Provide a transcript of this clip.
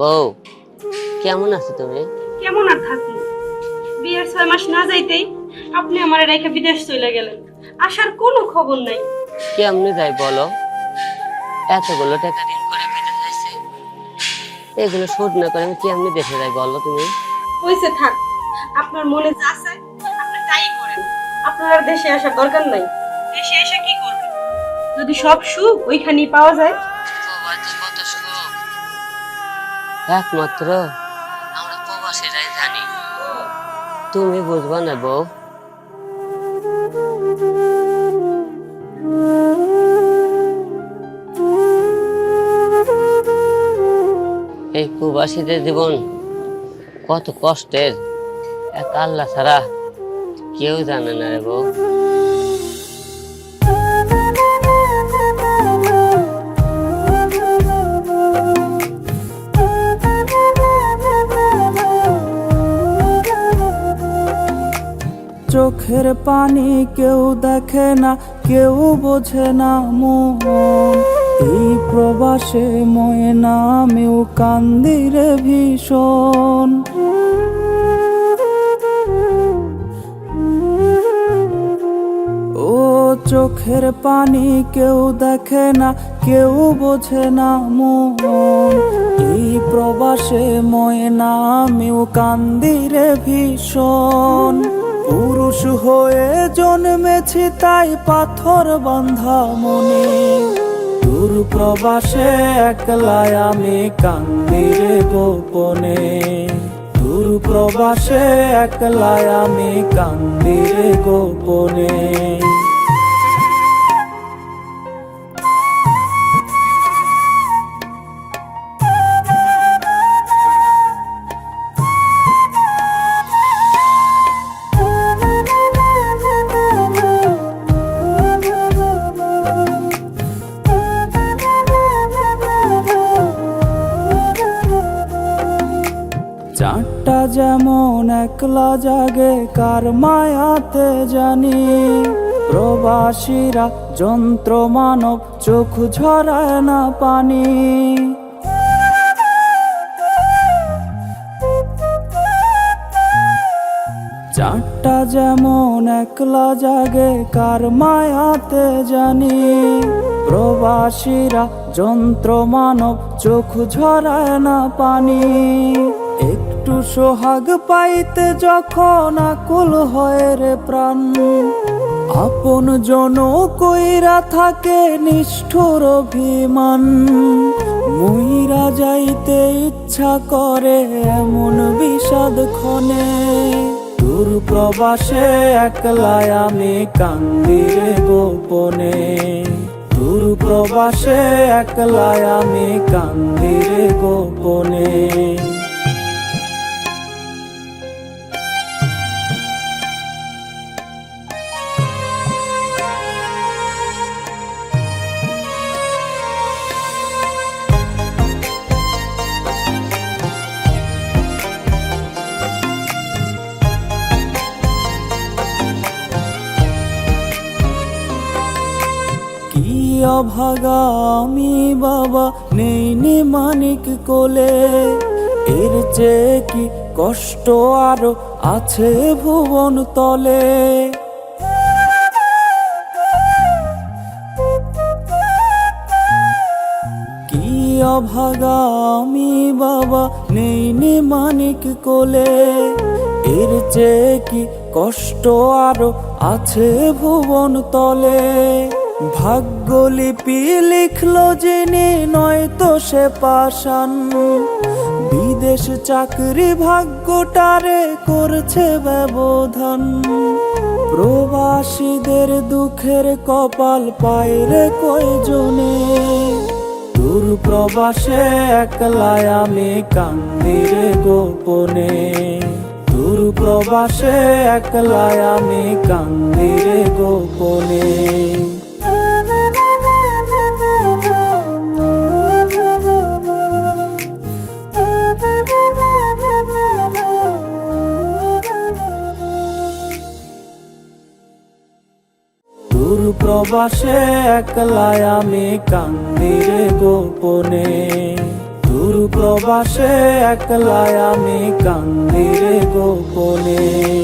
বউ কেমন আছো তুমি? কেমন আর থাকি? বিয়ের ছয় মাস না যাইতেই আপনি আমার রেখে বিদেশ চলে গেলেন। আসার কোনো খবর নাই। কেমনে যাই বলো? এতগুলো টাকা ঋণ করে বিদেশ যাইছে। এগুলো শোধ না করে আমি কেমনে দেশে যাই বলো তুমি? হয়েছে থাক আপনার মনে যা আছে আপনি তাই করেন। আপনার দেশে আসার দরকার নাই। দেশে এসে কি করবেন? যদি সব সুখ ওইখানেই পাওয়া যায় একমাত্র। আমরা প্রবাসীরাই জানি। তুমি বুঝবা না বউ? এই প্রবাসীদের জীবন কত কষ্টের। এক আল্লাহ ছাড়া কেউ জানে না রে বউ। চোখের পানি কেউ দেখে না, কেউ বোঝে না মন। এই প্রবাসে ময়না আমিও কান্দিরে ভীষণ। ও চোখের পানি কেউ দেখে না, কেউ বোঝে না মন। এই প্রবাসে ময়না আমিও কান্দিরে ভীষণ। পুরুষ হয়ে জন্মেছি তাই পাথর বান্ধা মনে। দূর প্রবাসে একলায় আমি কান্দিরে গোপনে। দূর প্রবাসে একলায় আমি কান্দিরে গোপনে। একলা জাগে কার মায়াতে জানি? প্রবাসীরা যন্ত্র মানব, চোখ ঝরায় না পানি। চারটা যেমন একলা জাগে কার মায়াতে জানি? প্রবাসীরা যন্ত্র মানব, চোখ ঝরায় না পানি। একটু সোহাগ পাইতে যখন আকুল হয় রে প্রাণ। আপন জন কইরা থাকে নিষ্ঠুর অভিমান। মুইরা যাইতে ইচ্ছা করে এমন বিষাদ ক্ষণে। দূর প্রবাসে একলাই আমি কান্দিরে গোপনে। দূর প্রবাসে একলাই আমি কান্দিরে গোপনে। আমি বাবা, নেই নি মানিক কোলে। এর চেয়ে কি কষ্ট আরও আছে ভুবন তলে? কি অভাগা বাবা, নেই নি মানিক কোলে? এর চেয়ে কি কষ্ট আরও আছে ভুবন তলে? ভাগ্যলিপি লিখলো যিনি নয়তো সে পাশান বিদেশ চাকরি ভাগ্যটারে করছে ব্যবধান। প্রবাসীদের দুঃখের কপাল পায়রে কয়জনে? দূর প্রবাসে একলায় আমি কান্দিরে গোপনে। দূর প্রবাসে একলায় আমি কান্দিরে গোপনে। দূর প্রবাসে একলা আমি কান্দিরে গোপনে। দূর প্রবাসে একলায় আমি কান্দিরে গোপনে।